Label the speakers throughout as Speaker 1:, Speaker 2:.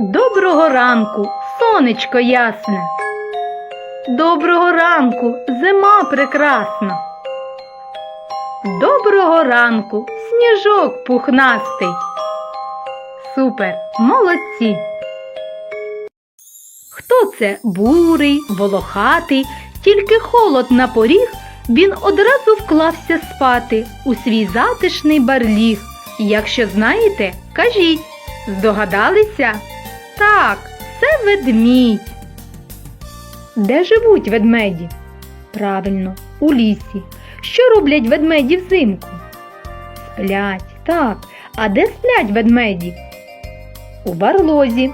Speaker 1: Доброго ранку, сонечко ясне. Доброго ранку, зима прекрасна. Доброго ранку, сніжок пухнастий. Супер, молодці. Хто це бурий, волохатий, тільки холод на поріг, він одразу вклався спати у свій затишний барліг. Якщо знаєте, кажіть. Здогадалися? Так, це ведмідь. Де живуть ведмеді? Правильно, у лісі. Що роблять ведмеді взимку? Сплять, так. А де сплять ведмеді? У барлозі.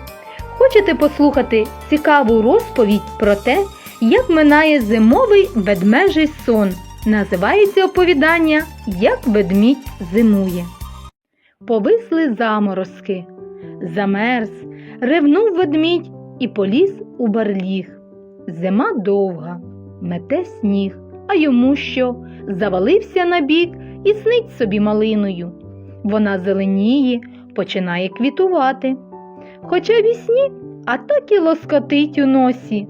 Speaker 1: Хочете послухати цікаву розповідь про те, як минає зимовий ведмежий сон? Називається оповідання Як ведмідь зимує. Повисли заморозки. Замерз, ревнув ведмідь і поліз у барліг. Зима довга, мете сніг, а йому що? Завалився на бік і снить собі малиною. Вона зеленіє, починає квітувати. Хоча вісні, а так і лоскотить у носі.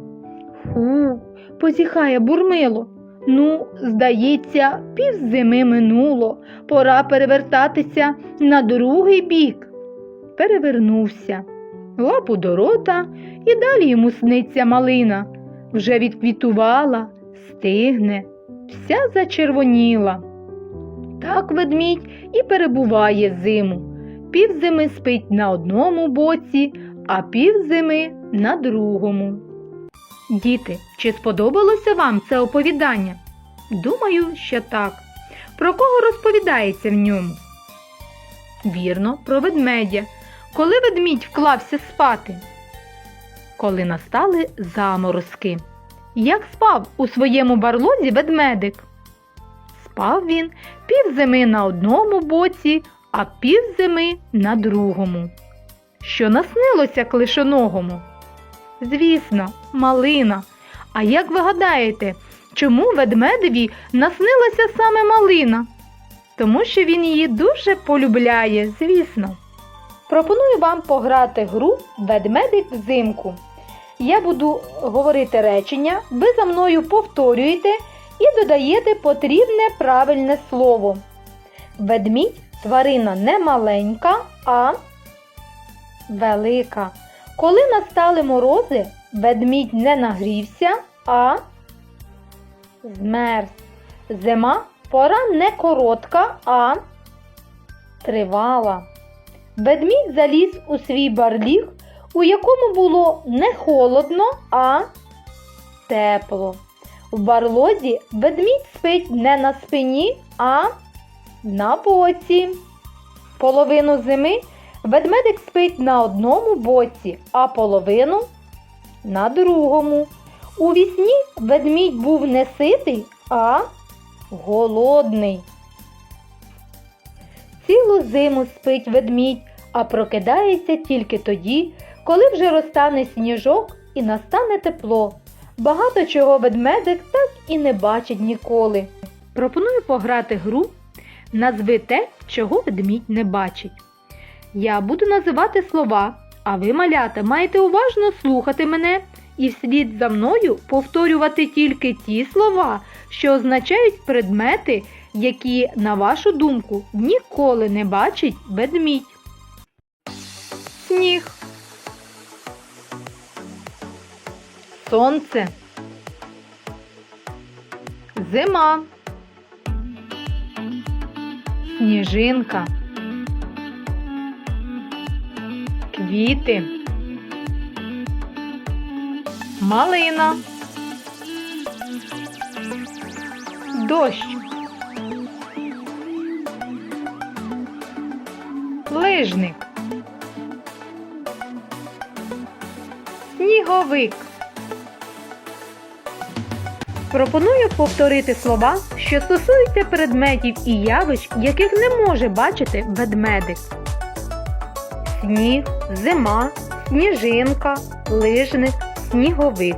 Speaker 1: Фу, позіхає бурмило. Ну, здається, півзими минуло, пора перевертатися на другий бік. Перевернувся, лапу до рота, і далі йому сниться малина. Вже відквітувала, стигне, вся зачервоніла. Так ведмідь і перебуває зиму. Півзими спить на одному боці, а півзими на другому. Діти, чи сподобалося вам це оповідання? Думаю, що так. Про кого розповідається в ньому? Вірно, про ведмедя. Коли ведмідь вклався спати? Коли настали заморозки. Як спав у своєму барлозі ведмедик? Спав він півзими на одному боці, а півзими на другому. Що наснилося клишоногому? Звісно, малина. А як ви гадаєте, чому ведмедеві наснилася саме малина? Тому що він її дуже полюбляє, звісно. Пропоную вам пограти гру Ведмедик взимку. Я буду говорити речення, ви за мною повторюєте і додаєте потрібне правильне слово. Ведмідь тварина не маленька, а велика. Коли настали морози, ведмідь не нагрівся, а змерз. Зима пора не коротка, а тривала. Ведмідь заліз у свій барліг, у якому було не холодно, а тепло. В барлозі ведмідь спить не на спині, а на боці. Половину зими ведмедик спить на одному боці, а половину на другому. У вісні ведмідь був не ситий, а голодний. Цілу зиму спить ведмідь, а прокидається тільки тоді, коли вже розтане сніжок і настане тепло. Багато чого ведмедик так і не бачить ніколи. Пропоную пограти гру Назви те, чого ведмідь не бачить. Я буду називати слова, а ви, малята, маєте уважно слухати мене і вслід за мною повторювати тільки ті слова, що означають предмети, які, на вашу думку, ніколи не бачить ведмідь. Сніг. Сонце. Зима. Сніжинка. Квіти. Малина. Дощ. Лижник. Сніговик. Пропоную повторити слова, що стосуються предметів і явищ, яких не може бачити ведмедик. Сніг, зима, сніжинка, лижник, сніговик.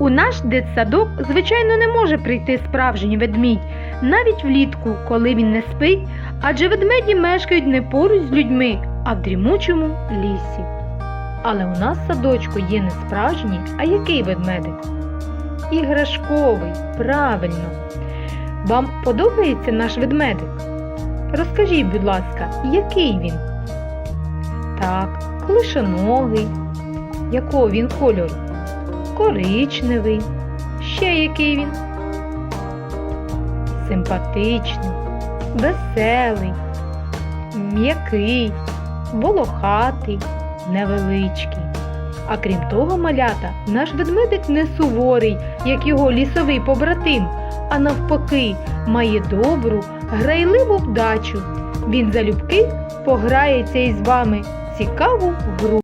Speaker 1: У наш дитсадок, звичайно, не може прийти справжній ведмідь, навіть влітку, коли він не спить, адже ведмеді мешкають не поруч з людьми, а в дрімучому лісі. Але у нас садочку є не справжній, а який ведмедик? Іграшковий, правильно. Вам подобається наш ведмедик? Розкажіть, будь ласка, який він? Так, клишоногий. Якого він кольору? Коричневий. Ще який він? Симпатичний, веселий, м'який, волохатий, невеличкий. А крім того, малята, наш ведмедик не суворий, як його лісовий побратим, а навпаки, має добру, грайливу вдачу. Він залюбки пограється із вами цікаву гру.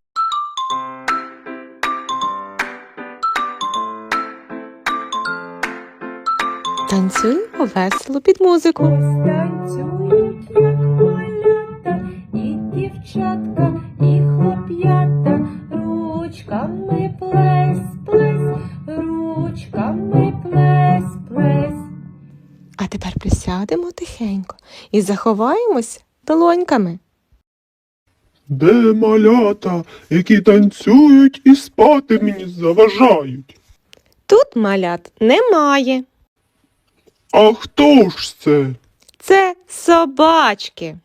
Speaker 2: Танцюємо весело під музику.
Speaker 3: Ось танцюють, як малята, і дівчатка, і хлоп'ята, ручками плес, плес, ручками плес, плес.
Speaker 2: А тепер присядемо тихенько і заховаємось долоньками.
Speaker 4: Де малята, які танцюють і спати мені заважають?
Speaker 2: Тут малят немає.
Speaker 4: А хто ж це?
Speaker 2: Це собачки.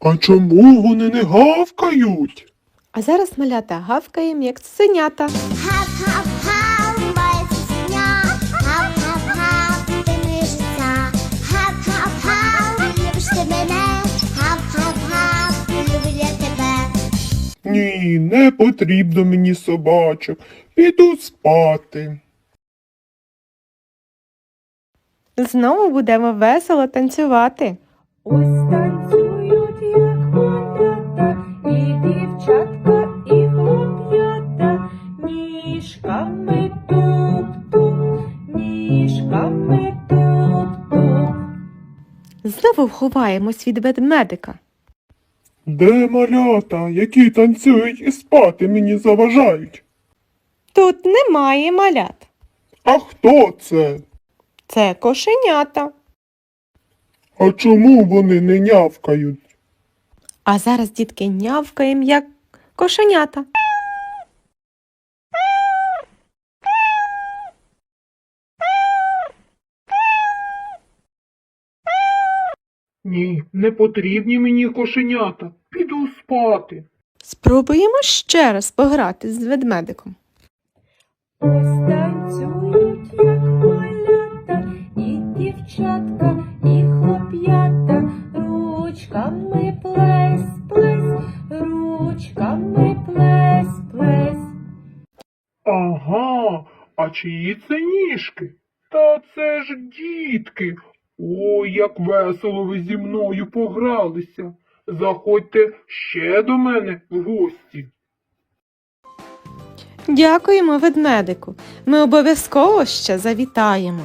Speaker 4: А чому вони не гавкають?
Speaker 2: А зараз малята гавкаємо, як синята.
Speaker 5: Гав-гав-гав, моє цуценя, гав-гав-гав, ти моє життя, гав-гав-гав, любиш ти мене, гав-гав-гав, люблю я тебе.
Speaker 4: Ні, не потрібно мені собачок. Піду спати.
Speaker 2: Знову будемо весело танцювати.
Speaker 3: Ось танцюють, як малята, і дівчатка, і хлоп'ята, ніжками туп-туп, ніжками туп-туп.
Speaker 2: Знову ховаємось від ведмедика.
Speaker 4: Де малята, які танцюють і спати мені заважають?
Speaker 2: Тут немає малят.
Speaker 4: А хто це?
Speaker 2: Це кошенята.
Speaker 4: А чому вони не нявкають?
Speaker 2: А зараз дітки нявкаємо, як кошенята.
Speaker 4: Ні, не потрібні мені кошенята. Піду спати.
Speaker 2: Спробуємо ще раз пограти з ведмедиком.
Speaker 3: Ось
Speaker 4: чиї це ніжки? Та це ж дітки. Ой, як весело ви зі мною погралися. Заходьте ще до мене в гості.
Speaker 2: Дякуємо, ведмедику. Ми обов'язково ще завітаємо.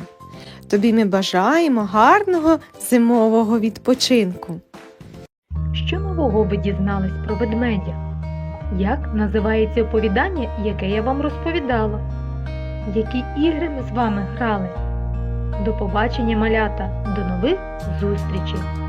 Speaker 2: Тобі ми бажаємо гарного зимового відпочинку.
Speaker 1: Що нового ви дізнались про ведмедя? Як називається оповідання, яке я вам розповідала? Які ігри ми з вами грали? До побачення, малята! До нових зустрічей!